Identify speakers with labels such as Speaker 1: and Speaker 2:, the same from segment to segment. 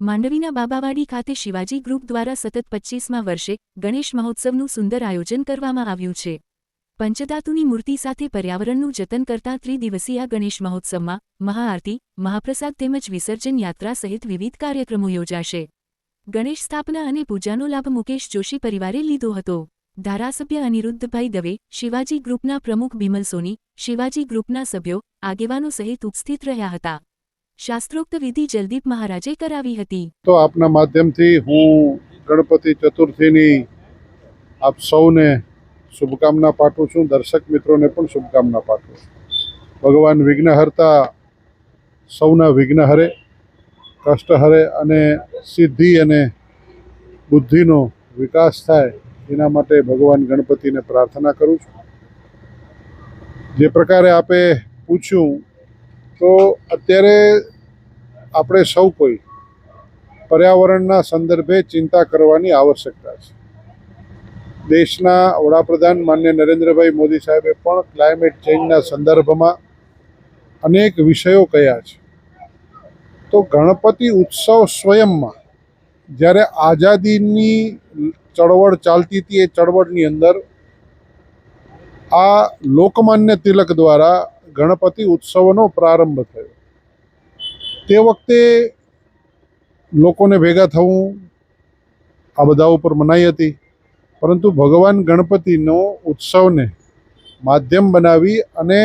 Speaker 1: માંડવીના બાબાવાડી ખાતે શિવાજી ગ્રુપ દ્વારા સતત પચ્ચીસમાં વર્ષે ગણેશ મહોત્સવનું સુંદર આયોજન કરવામાં આવ્યું છે. પંચધાતુની મૂર્તિ સાથે પર્યાવરણનું જતન કરતા ત્રિદિવસીય ગણેશ મહોત્સવમાં મહાઆરતી, મહાપ્રસાદ તેમજ વિસર્જન યાત્રા સહિત વિવિધ કાર્યક્રમો યોજાશે. ગણેશ સ્થાપના અને પૂજાનો લાભ મુકેશ જોશી પરિવારે લીધો હતો. ધારાસભ્ય અનિરુદ્ધભાઈ દવે, શિવાજી ગ્રુપના પ્રમુખ બિમલ સોની, શિવાજી ગ્રુપના સભ્યો, આગેવાનો સહિત ઉપસ્થિત રહ્યા હતા. શાસ્ત્રોક્ત વિધિ જલદીપ મહારાજે કરાવી હતી.
Speaker 2: તો આપના માધ્યમથી હું ગણપતિ ચતુર્થીની આપ સૌને શુભકામના પાઠવું છું. દર્શક મિત્રોને પણ શુભકામના પાઠવું છું. ભગવાન વિઘ્નહર્તા સૌના વિઘ્ન હરે કષ્ટ હરે અને સિદ્ધિ અને બુદ્ધિનો વિકાસ થાય એના માટે ભગવાન ગણપતિને પ્રાર્થના કરું છું. જે પ્રકારે આપે પૂછ્યું તો અત્યારે આપણે સૌ કોઈ પર્યાવરણના સંદર્ભે ચિંતા કરવાની આવશ્યકતા છે. દેશના વડાપ્રધાન માન્ય નરેન્દ્રભાઈ મોદી સાહેબે પણ ક્લાઇમેટ ચેન્જના સંદર્ભમાં અનેક વિષયો કયા છે. તો ગણપતિ ઉત્સવ સ્વયંમાં જ્યારે આઝાદીની ચળવળ ચાલતી હતી એ ચળવળની અંદર આ લોકમાન્ય તિલક દ્વારા ગણપતિ ઉત્સવનો પ્રારંભ થયો. તે વખતે લોકોને ભેગા થવું આ બધા ઉપર મનાઈ હતી. પરંતુ ભગવાન ગણપતિનો ઉત્સવને માધ્યમ બનાવી અને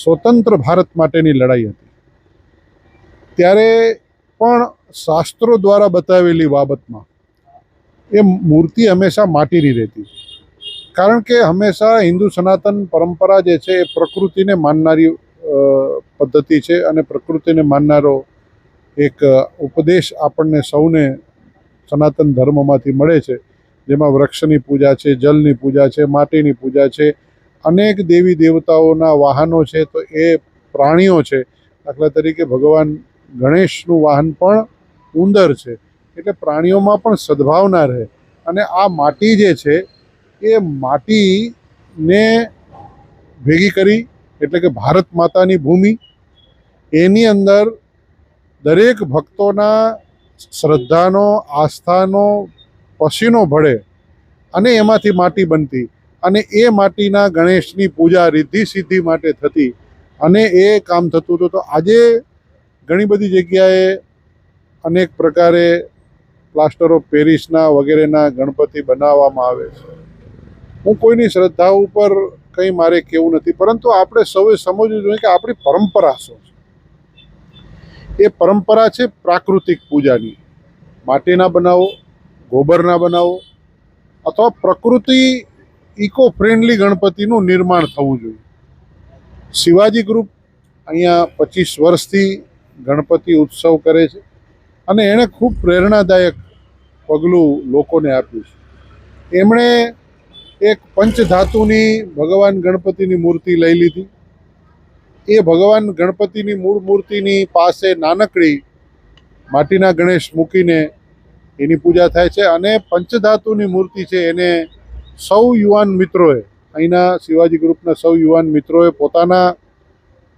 Speaker 2: સ્વતંત્ર ભારત માટેની લડાઈ હતી. ત્યારે પણ શાસ્ત્રો દ્વારા બતાવેલી બાબતમાં એ મૂર્તિ હંમેશા માટીની રહેતી. કારણ કે હંમેશા હિન્દુ સનાતન પરંપરા જે છે એ પ્રકૃતિને માનનારી પદ્ધતિ છે અને પ્રકૃતિને માનનારો એક ઉપદેશ આપણને સૌને સનાતન ધર્મમાંથી મળે છે. જેમાં વૃક્ષની પૂજા છે, જલની પૂજા છે, માટીની પૂજા છે, અનેક દેવી દેવતાઓના વાહનો છે તો એ પ્રાણીઓ છે. દાખલા તરીકે ભગવાન ગણેશનું વાહન પણ ઉંદર છે. એટલે પ્રાણીઓમાં પણ સદભાવના રહે. અને આ માટી જે છે એ માટીને ભેગી કરી, એટલે કે ભારત માતાની ભૂમિ, એની અંદર દરેક ભક્તોના શ્રદ્ધાનો, આસ્થાનો, પસીનો ભળે અને એમાંથી માટી બનતી અને એ માટીના ગણેશની પૂજા રિદ્ધિ સિદ્ધિ માટે થતી અને એ કામ થતું હતું. તો આજે ઘણી બધી જગ્યાએ અનેક પ્રકારે પ્લાસ્ટર ઓફ પેરિસના વગેરેના ગણપતિ બનાવવામાં આવે છે. હું કોઈની શ્રદ્ધા ઉપર કંઈ મારે કેવું નથી, પરંતુ આપણે સૌએ સમજવું જોઈએ કે આપણી પરંપરા શું છે. એ પરંપરા છે પ્રાકૃતિક પૂજાની. માટીના બનાવો, ગોબરના બનાવો, અથવા પ્રકૃતિ ઇકો ફ્રેન્ડલી ગણપતિનું નિર્માણ થવું જોઈએ. શિવાજી ગ્રુપ અહીંયા પચીસ વર્ષથી ગણપતિ ઉત્સવ કરે છે અને એણે ખૂબ પ્રેરણાદાયક પગલું લોકોને આપ્યું છે. એમણે એક પંચધાતુની ભગવાન ગણપતિની મૂર્તિ લઈ લીધી. એ ભગવાન ગણપતિની મૂળ મૂર્તિની પાસે નાનકડી માટીના ગણેશ મૂકીને એની પૂજા થાય છે અને પંચધાતુની મૂર્તિ છે એને સૌ યુવાન મિત્રોએ, અહીંના શિવાજી ગ્રુપના સૌ યુવાન મિત્રોએ પોતાના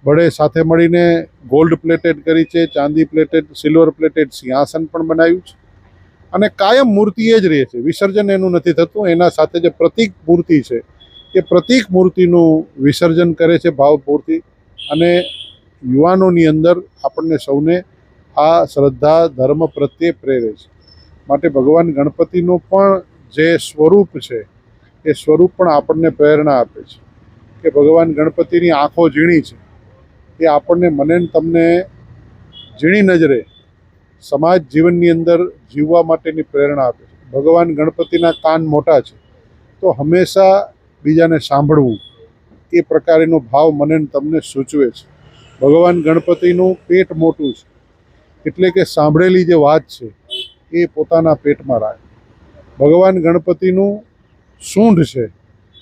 Speaker 2: બળે સાથે મળીને ગોલ્ડ પ્લેટેડ કરી છે, ચાંદી પ્લેટેડ, સિલ્વર પ્લેટેડ સિંહાસન પણ બનાવ્યું છે. અને કાયમ મૂર્તિ એ જ રહે છે. વિસર્જન એનું નથી થતું. એના સાથે જે પ્રતિક મૂર્તિ છે, એ પ્રતિક મૂર્તિનું વિસર્જન કરે છે ભાવપૂર્તિ અને યુવાનોની અંદર આપણને સૌને આ શ્રદ્ધા, ધર્મ પ્રત્યે પ્રેરે છે. માટે ભગવાન ગણપતિનું પણ જે સ્વરૂપ છે, એ સ્વરૂપ પણ આપણને પ્રેરણા આપે છે. કે ભગવાન ગણપતિની આંખો ઝીણી છે. એ આપણને મને તમને ઝીણી નજરે સમાજ જીવનની અંદર જીવવા માટેની પ્રેરણા આપે છે. ભગવાન ગણપતિના કાન મોટા છે. તો હંમેશા બીજાને સાંભળવું એ પ્રકારેનો ભાવ મને તમને સૂચવે છે. ભગવાન ગણપતિનું પેટ મોટું છે. એટલે કે સાંભળેલી જે વાત છે એ પોતાના પેટમાં રાખે. ભગવાન ગણપતિનું સૂંઢ છે.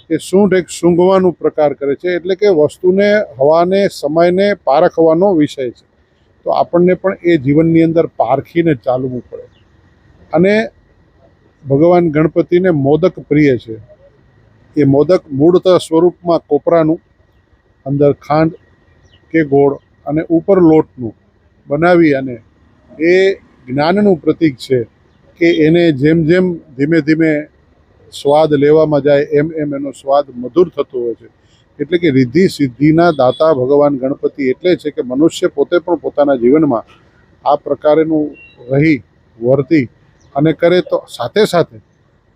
Speaker 2: એ સૂંઢ એક સૂંઘવાનું પ્રકાર કરે છે. એટલે કે વસ્તુને, હવાને, સમયને પારખવાનો વિષય છે. તો આપણને પણ એ જીવનની અંદર પારખીને ચાલવું પડે. અને ભગવાન ગણપતિને મોદક પ્રિય છે. એ મોદક મૂળત સ્વરૂપમાં કોપરાનું, અંદર ખાંડ કે ગોળ અને ઉપર લોટનું બનાવી અને એ જ્ઞાનનું પ્રતીક છે કે એને જેમ જેમ ધીમે ધીમે સ્વાદ લેવામાં જાય, એમ એમ એનો સ્વાદ મધુર થતો હોય છે. એટલે કે રિદ્ધિ સિદ્ધિના દાતા ભગવાન ગણપતિ એટલે છે કે મનુષ્ય પોતે પણ પોતાના જીવનમાં આ પ્રકારેનું રહી, વર્તી અને કરે તો સાથે સાથે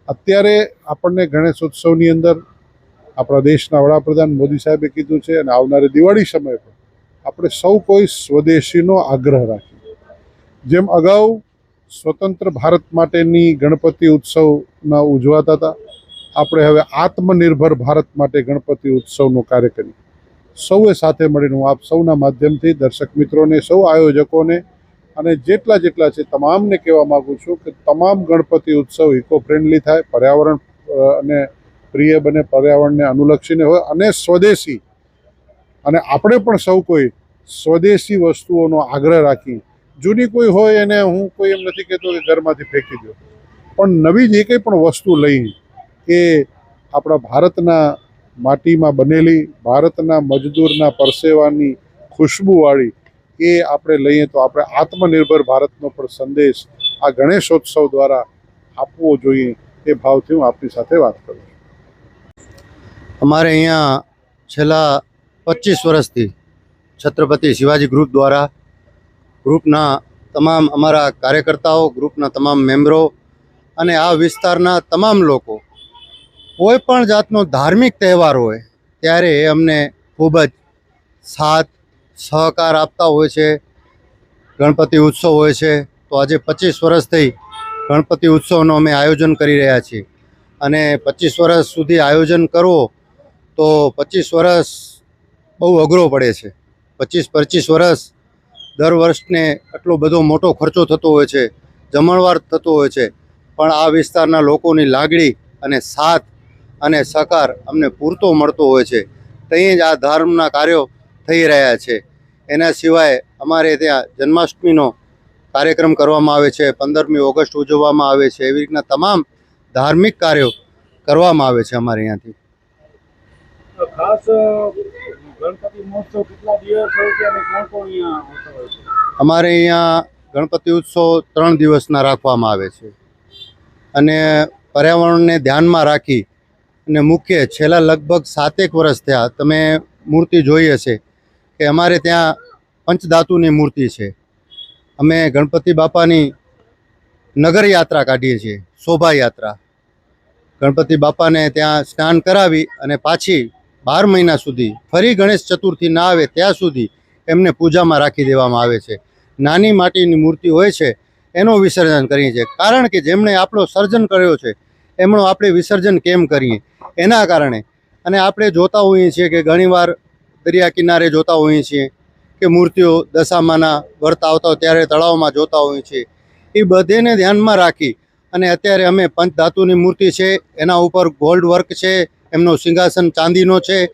Speaker 2: અત્યારે આપણને ગણેશ ઉત્સવની અંદર આપણા દેશના વડાપ્રધાન મોદી સાહેબે કીધું છે અને આવનારી દિવાળી સમયે પણ આપણે સૌ કોઈ સ્વદેશીનો આગ્રહ રાખીએ. જેમ અગાઉ સ્વતંત્ર ભારત માટેની ગણપતિ ઉત્સવના ઉજવાતા હતા આપણે હવે આત્મનિર્ભર ભારત માટે ગણપતિ ઉત્સવનો કાર્ય કરીએ. સૌએ સાથે મળીને હું આપ સૌના માધ્યમથી દર્શક મિત્રોને, સૌ આયોજકોને અને જેટલા જેટલા છે તમામને કહેવા માગું છું કે તમામ ગણપતિ ઉત્સવ ઇકો ફ્રેન્ડલી થાય, પર્યાવરણ અને પ્રિય બને પર્યાવરણને અનુલક્ષીને હોય અને સ્વદેશી. અને આપણે પણ સૌ કોઈ સ્વદેશી વસ્તુઓનો આગ્રહ રાખી. જૂની કોઈ હોય એને હું કોઈ એમ નથી કહેતો કે ઘરમાંથી ફેંકી દો. પણ નવી જે કંઈ પણ વસ્તુ લઈ એ આપણા ભારતના માટીમાં બનેલી, ભારતના મજદૂરના પરસેવાની ખુશ્બુવાળી એ આપણે લઈએ તો આપણે આત્મનિર્ભર ભારતનો પણ સંદેશ આ ગણેશોત્સવ દ્વારા આપવો જોઈએ એ ભાવથી હું આપની સાથે વાત કરું છું.
Speaker 3: અમારે અહીંયા છેલ્લા પચીસ વર્ષથી છત્રપતિ શિવાજી ગ્રુપ દ્વારા ગ્રુપના તમામ અમારા કાર્યકર્તાઓ, ગ્રુપના તમામ મેમ્બરો અને આ વિસ્તારના તમામ લોકો કોઈ પણ જાતનો ધાર્મિક તહેવાર હોય, ત્યારે એ અમને ખૂબ જ સાથ સહકાર આપતા હોય છે. ગણપતિ ઉત્સવ હોય છે. તો આજે પચીસ વર્ષ થઈ ગણપતિ ઉત્સવનું અમે આયોજન કરી રહ્યા છીએ. અને પચીસ વર્ષ સુધી આયોજન કરવો, તો પચીસ વર્ષ બહુ અઘરો પડે છે. પચીસ પચીસ વર્ષ દર વર્ષને આટલો બધો મોટો ખર્ચો થતો હોય છે. જમણવાર થતો હોય છે. પણ આ વિસ્તારના લોકોની લાગણી અને સાથ અને સહકાર અમને પૂરતો મળતો હોય છે. ત્યાં જ આ ધર્મના કાર્યો થઈ રહ્યા છે. એના સિવાય અમારે ત્યાં જન્માષ્ટમીનો કાર્યક્રમ કરવામાં આવે છે. પંદરમી ઓગસ્ટ ઉજવવામાં આવે છે. એવી રીતના તમામ ધાર્મિક કાર્યો કરવામાં આવે છે અમારે અહીંયાથી અમારે અહીંયા ગણપતિ ઉત્સવ ત્રણ દિવસના રાખવામાં આવે છે. અને પર્યાવરણને ધ્યાનમાં રાખી અને મુખ્ય છેલ્લા લગભગ સાતેક વર્ષ થયા તમે મૂર્તિ જોઈ હશે કે અમારે ત્યાં પંચધાતુની મૂર્તિ છે. અમે ગણપતિ બાપાની નગર યાત્રા કાઢીએ છીએ, શોભાયાત્રા. ગણપતિ બાપાને ત્યાં સ્નાન કરાવી અને પાછી બાર મહિના સુધી, ફરી ગણેશ ચતુર્થી ના આવે ત્યાં સુધી એમને પૂજામાં રાખી દેવામાં આવે છે. નાની માટીની મૂર્તિ હોય છે, એનું વિસર્જન કરીએ છીએ. કારણ કે જેમણે આપણો સર્જન કર્યો છે એમનું આપણે વિસર્જન કેમ કરીએ? એના કારણે. અને આપણે જોતા હોઈએ છીએ કે ઘણીવાર દરિયા કિનારે જોતા હોઈએ છીએ કે મૂર્તિઓ દશામાના વર્ત આવતા હોય ત્યારે તળાવમાં જોતા હોઈએ છીએ. એ બધેને ધ્યાનમાં રાખી અને અત્યારે અમે પંચધાતુની મૂર્તિ છે, એના ઉપર ગોલ્ડ વર્ક છે, એમનો સિંહાસન ચાંદીનો છે.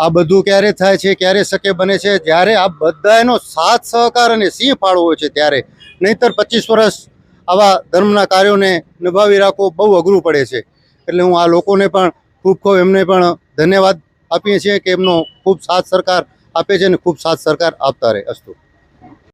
Speaker 3: આ બધું ક્યારે થાય છે, ક્યારે શક્ય બને છે, જ્યારે આ બધા એનો સાથ સહકાર અને સિંહ ફાળવો છે ત્યારે. નહીતર પચીસ વર્ષ આવા ધર્મના કાર્યોને નિભાવી રાખવો બહુ અઘરું પડે છે. એટલે હું આ લોકોને પણ ખૂબ ખૂબ એમને પણ ધન્યવાદ આપીએ છીએ કે એમનો ખૂબ સાથ સરકાર આપે છે અને ખૂબ સાથ સરકાર આપતા રહે અસ્તુ.